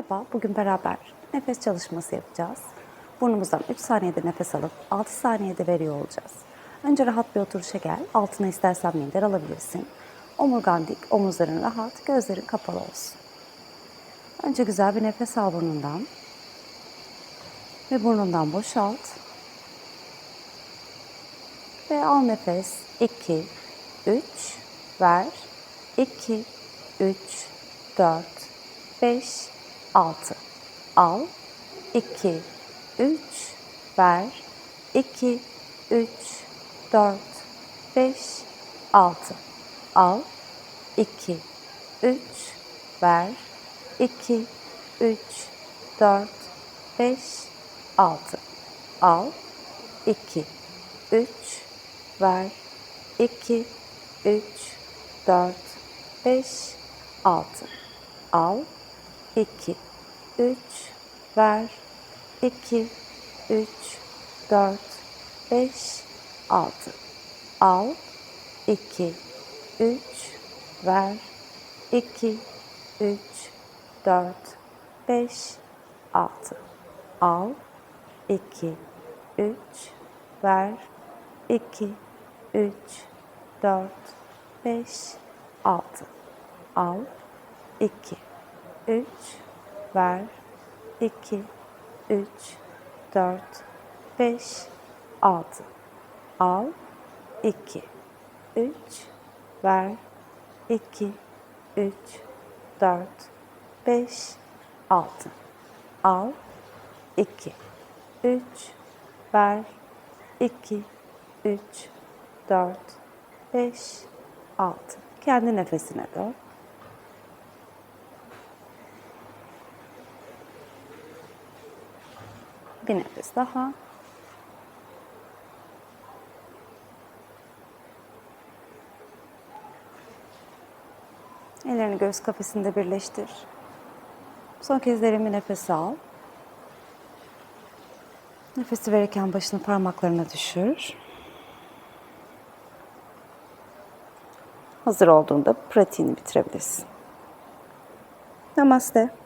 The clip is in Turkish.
Merhaba, bugün beraber nefes çalışması yapacağız. Burnumuzdan 3 saniyede nefes alıp 6 saniyede veriyor olacağız. Önce rahat bir oturuşa gel. Altına istersen minder alabilirsin. Omurgan dik, omuzların rahat, gözlerin kapalı olsun. Önce güzel bir nefes al burnundan. Ve burnundan boşalt. Ve al nefes. 2, 3, ver. 2, 3, 4, 5, 6. Al. 2, 3, ver. 2, 3, 4, 5, 6. Al. 2, 3, ver. 2, 3, 4, 5, 6. Al. 2, 3, ver. 2, 3, 4, 5, 6. Al. 2, 3, ver. 2, 3, 4, 5, 6. Al. 2, 3, ver. 2, 3, 4, 5, 6. Al. 2, 3, ver. 2, 3, 4, 5, 6. Al. 2, 3, ver. 2, 3, 4, 5, 6. Al. 2, 3, ver. 2, 3, 4, 5, 6. Al. 2, 3, ver. 2, 3, 4, 5, 6. Kendi nefesine dön. Bir nefes daha. Ellerini göğüs kafesinde birleştir. Son kez derin bir nefes al. Nefesi verirken başını parmaklarına düşür. Hazır olduğunda pratiğini bitirebilirsin. Namaste.